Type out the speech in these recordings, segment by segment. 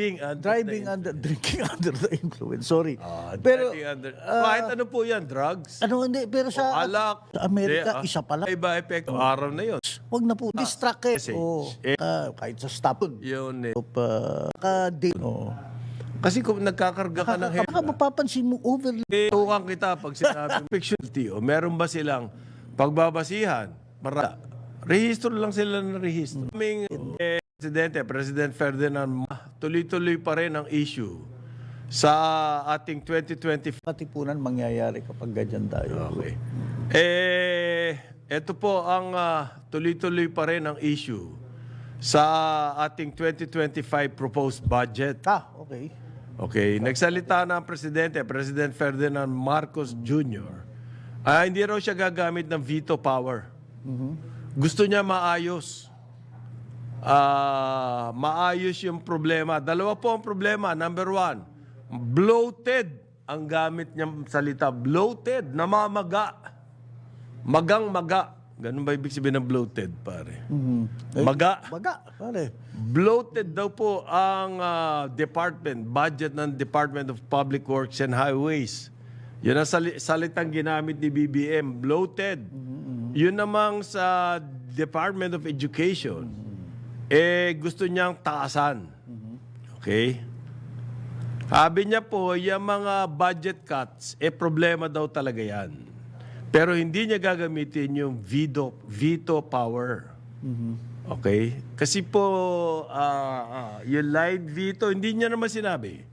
driving under Driving under, drinking under the influence. Sorry. Ah, pero, driving under, ah, kahit ano po yan, drugs, ano hindi, pero sa, alak. sa Amerika, Hindi, ah, isa pala. Iba epekto. Araw na yun. Wag na po. Distract eh. Oo. Eh. Ah, kahit sa stop. Yun eh. Of, uh, ka-date. Oo. Kasi kung nagkakarga ka ng Baka mapapansin mo over Eh, tukan kita pag sinabi fiction o meron ba silang pagbabasihan? Mara. Rehistro lang sila ng rehistro. Kaming eh, Presidente, President Ferdinand, Ma- tuloy-tuloy pa rin ang issue sa ating 2025. katipunan mangyayari kapag ganyan tayo. Okay. Eh, ito po ang ah, tuloy-tuloy pa rin ang issue sa ating 2025 proposed budget. Ah, okay. Okay, nagsalita na ang presidente, President Ferdinand Marcos Jr. Ah, hindi raw siya gagamit ng veto power. Gusto niya maayos. Ah, maayos yung problema. Dalawa po ang problema. Number one, bloated ang gamit niyang salita. Bloated, namamaga. Magang-maga. Ganun ba ibig sabihin ng bloated, pare? Mhm. Maga. Baga, pare. Bloated daw po ang ah, department, budget ng Department of Public Works and Highways. Yun ang sali- salitang ginamit ni BBM, bloated. Yun namang sa Department of Education, eh gusto niyang taasan. Okay? Sabi niya po, yung mga budget cuts, eh problema daw talaga yan. Pero hindi niya gagamitin yung veto, veto power. Okay? Kasi po, ah, ah, yung light veto, hindi niya naman sinabi.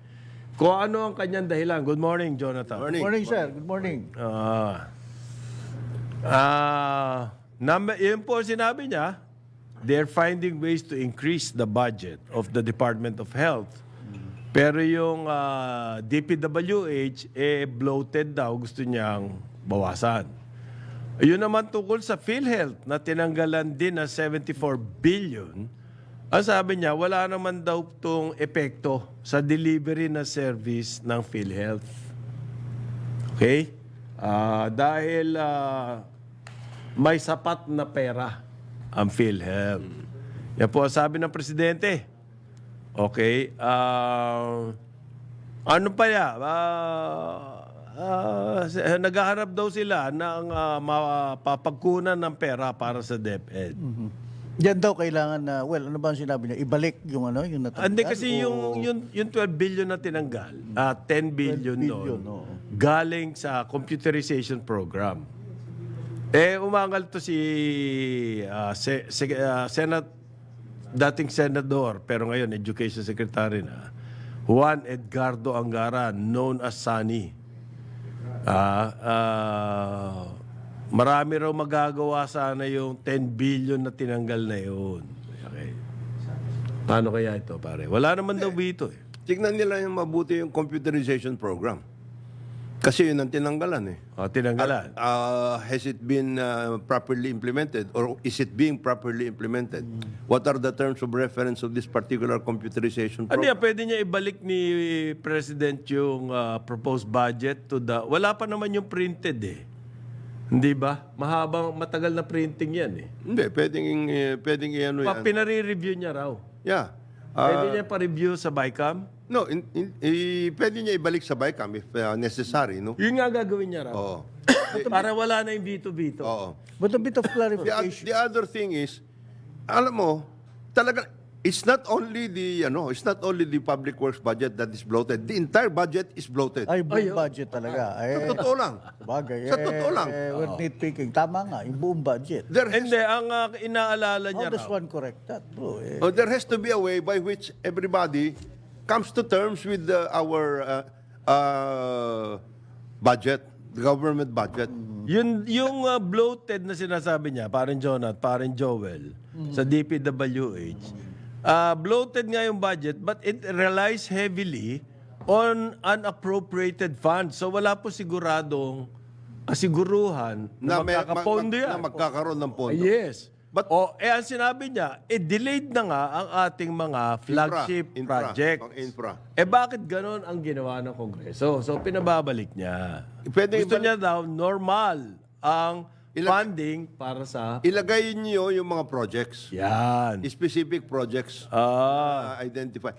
Kung ano ang kanyang dahilan. Good morning, Jonathan. Good morning, sir. Good morning. Ah. Ah, number, yun po ang sinabi niya, they're finding ways to increase the budget of the Department of Health. Pero yung ah, DPWH, eh, bloated daw, gusto niyang bawasan. Yun naman tungkol sa PhilHealth na tinanggalan din ng 74 billion. Ang sabi niya, wala naman daw itong epekto sa delivery na service ng PhilHealth. Okay? Ah, dahil ah, may sapat na pera ang PhilHealth. Yan po ang sabi ng presidente. Okay? ah, ano pa ya? Ah, ah, s- naghahanap daw sila ng ah, mapapagkunan ng pera para sa DepEd. Yan daw kailangan na, well, ano ba ang sinabi niya? Ibalik yung ano, yung natanggal? Hindi kasi o- yung, yung, yung 12 billion na tinanggal, ah 10 billion, billion, doon, oo. galing sa computerization program. Eh, umangal to si ah, se, se- ah, Senate, dating senador, pero ngayon education secretary na, Juan Edgardo Angara, known as Sunny. Ah, ah, marami raw magagawa sana yung 10 billion na tinanggal na yun. Okay. Paano kaya ito, pare? Wala naman daw dito eh. Tignan nila yung mabuti yung computerization program. Kasi yun ang tinanggalan eh. O, tinanggalan. Uh, has it been uh, properly implemented or is it being properly implemented? What are the terms of reference of this particular computerization Ano program? yan, pwede niya ibalik ni President yung ah, proposed budget to the... Wala pa naman yung printed eh. Hindi ba? Mahabang, matagal na printing yan eh. Hindi, pwedeng, uh, pwedeng ano Pa, yan. pinare-review niya raw. Yeah. Pwede Uh, niya pa-review sa BICAM? no, in, in, i- pwede niya ibalik sa BICAM if uh, necessary, no? Yun nga gagawin niya raw. Oo. Para wala na yung veto-veto. Oo. But a bit of The, clarification. the other thing is, alam mo, talaga, it's not only the, ano, it's not only the public works budget that is bloated. The entire budget is bloated. Ay, buong budget talaga. Sa Eh, totoo lang. bagay. Sa totoo lang. Eh, we're nitpicking. Tama nga, yung buong budget. There has, Hindi, ang ah, inaalala How niya does raw. one correct that, bro? Eh, oh, there has to be a way by which everybody comes to terms with the, our uh, uh, budget, the government budget. Yun, yung ah, bloated na sinasabi niya, parang Jonat, parang Joel, sa DPWH, ah, bloated nga yung budget, but it relies heavily on unappropriated funds. So wala po siguradong kasiguruhan na, ma- magkakapondo mag- yan. na magkakaroon ng pondo. Yes. But- o, eh, ang sinabi niya, eh, delayed na nga ang ating mga flagship infra, projects. pang infra. Eh, bakit ganon ang ginawa ng Kongreso? So, pinababalik niya. Pwede Gusto ibalik- niya daw normal ang Ilag- funding para sa... Ilagay niyo yung mga projects. Yan. Specific projects. Ah, uh, identify.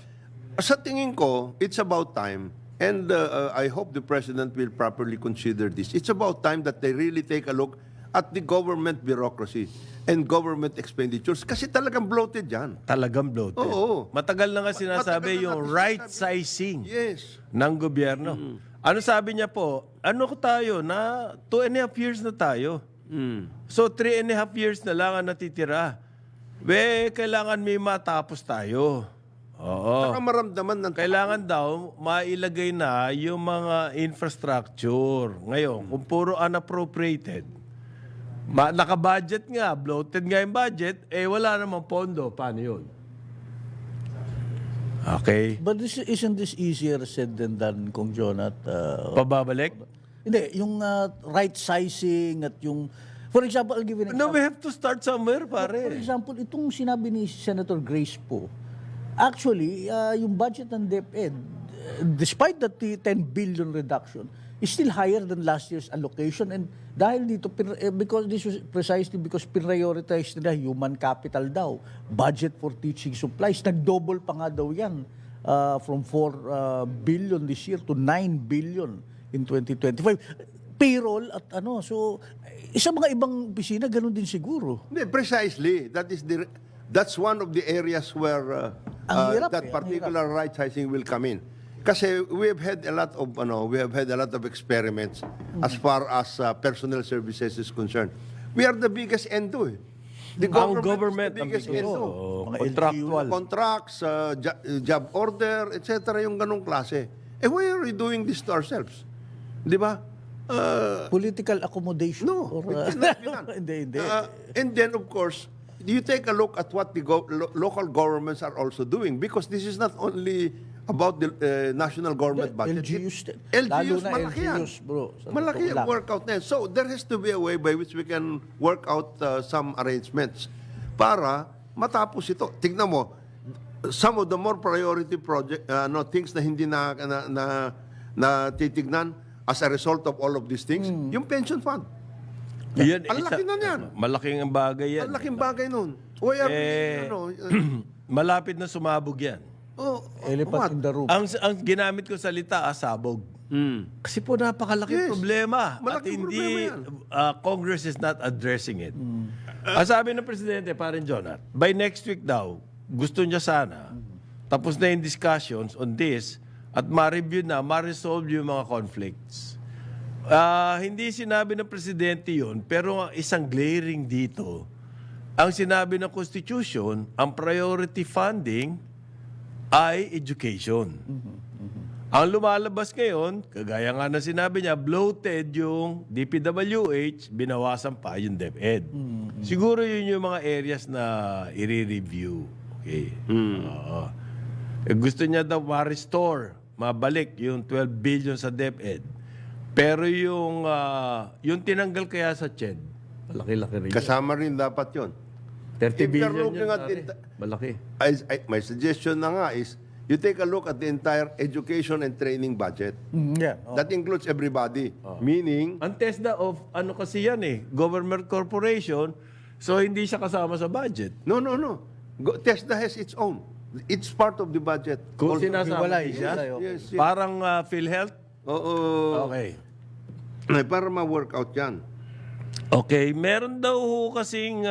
Sa tingin ko, it's about time. And uh, uh, I hope the President will properly consider this. It's about time that they really take a look at the government bureaucracy and government expenditures. Kasi talagang bloated yan. Talagang bloated. Oo. Matagal na nga Matagal sinasabi na yung natin right sizing Yes. ng gobyerno. Ano sabi niya po? Ano ko tayo na two and a half years na tayo. Mm. So three and a half years na lang ang natitira. We, kailangan may matapos tayo. Oo. Saka maramdaman ng Kailangan daw mailagay na yung mga infrastructure. Ngayon, kung puro unappropriated, ma- naka-budget nga, bloated nga yung budget, eh wala namang pondo. Paano yun? Okay. But this, isn't this easier said than done, Kong Jonat? Uh, Pababalik? Hindi, yung uh, right sizing at yung... For example, I'll give you an No, example. we have to start somewhere, For pare. example, itong sinabi ni Senator Grace po, actually, uh, yung budget ng DepEd, uh, despite that the 10 billion reduction, is still higher than last year's allocation. And dahil dito, eh, because this was precisely because prioritize nila human capital daw, budget for teaching supplies, nag-double pa nga daw yan uh, from 4 uh, billion this year to 9 billion in 2025. Payroll at ano, so isa mga ibang opisina, ganun din siguro. Hindi, precisely. That is the that's one of the areas where uh, Ang uh, hirap that eh, particular right sizing will come in. Kasi we have had a lot of ano, we have had a lot of experiments as far as uh, personnel services is concerned. We are the biggest endo eh. The Ang government, government, is the biggest endo. Mga contractual. Contracts, uh, jo- job order, etc. yung ganong klase. Eh, why are we doing this to ourselves? Di ba? Uh, Political accommodation? No, Or, uh, be done. hindi, hindi. Uh, and then, of course, you take a look at what the go- lo- local governments are also doing because this is not only about the uh, national government budget. LGUs, It- lalo LGUs, na malaki yan. LGUs, bro. Sa Malaki ang workout na yan. So, there has to be a way by which we can work out uh, some arrangements para matapos ito. Tignan mo, some of the more priority project, uh, no, things na hindi na, na, na, na titignan as a result of all of these things, Hmm. yung pension fund. Yan, Ang laki na niyan. Malaking ang bagay yan. Ang laking bagay nun. Why are we, Eh, ano, uh, Malapit na sumabog yan. oh, Elephant what? in the room. Ang, ang ginamit ko salita, asabog. Kasi po napakalaking Yes. problema. At Malaking hindi, problema yan. uh, Congress is not addressing it. Ang sabi ng Presidente, parin Jonat, by next week daw, gusto niya sana, tapos na yung discussions on this, at ma-review na, ma-resolve yung mga conflicts. Ah, hindi sinabi ng Presidente yun, pero ang isang glaring dito, ang sinabi ng Constitution, ang priority funding ay education. Ang lumalabas ngayon, kagaya nga na sinabi niya, bloated yung DPWH, binawasan pa yung DepEd. Siguro yun yung mga areas na i-review. Okay. Oo. Eh, gusto niya daw ma-restore, mabalik yung 12 billion sa DepEd. Pero yung, ah, yung tinanggal kaya sa CHED, malaki-laki rin. yun. Kasama rin dapat yon. 30 If you're billion yun, at Malaki. I, I- my suggestion na nga is, you take a look at the entire education and training budget. Mm, yeah. oh. That includes everybody. Meaning, Ang TESDA of ano kasi yan eh, government corporation, so hindi siya kasama sa budget. no, no, no. Go, TESDA has its own. It's part of the budget. Kung sinasama hiwalay, siya. Yes, yes. parang ah, PhilHealth. Oo. Okay. Para ma-work out yan. Okay, meron daw ho kasing